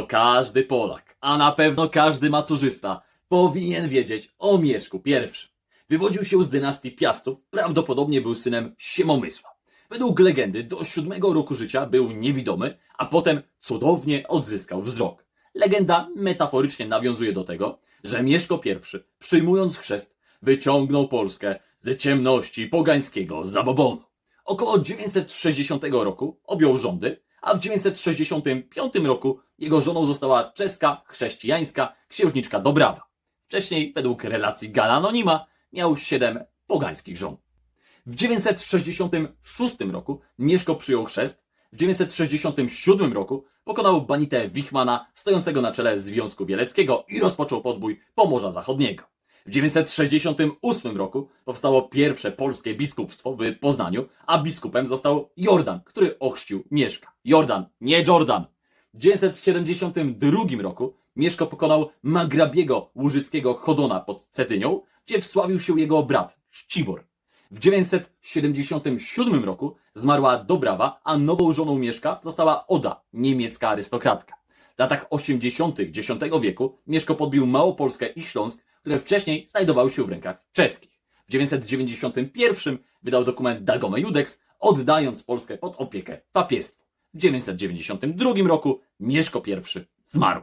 Każdy Polak, a na pewno każdy maturzysta powinien wiedzieć o Mieszku I. Wywodził się z dynastii Piastów, prawdopodobnie był synem Siemomysła. Według legendy do siódmego roku życia był niewidomy, a potem cudownie odzyskał wzrok. Legenda metaforycznie nawiązuje do tego, że Mieszko I, przyjmując chrzest, wyciągnął Polskę z ciemności pogańskiego zabobonu. Około 960 roku objął rządy, a w 965 roku jego żoną została czeska, chrześcijańska księżniczka Dobrawa. Wcześniej, według relacji Gala Anonima, miał siedem pogańskich żon. W 966 roku Mieszko przyjął chrzest, w 967 roku pokonał Banitę Wichmana stojącego na czele Związku Wieleckiego i rozpoczął podbój Pomorza Zachodniego. W 968 roku powstało pierwsze polskie biskupstwo w Poznaniu, a biskupem został Jordan, który ochrzcił Mieszka. Jordan, nie Jordan. W 972 roku Mieszko pokonał magrabiego łużyckiego Chodona pod Cedynią, gdzie wsławił się jego brat Szczibor. W 977 roku zmarła Dobrawa, a nową żoną Mieszka została Oda, niemiecka arystokratka. W latach 80. X wieku Mieszko podbił Małopolskę i Śląsk, które wcześniej znajdowały się w rękach czeskich. W 991 wydał dokument Dagome Judex, oddając Polskę pod opiekę papiestwu. W 992 roku Mieszko I zmarł.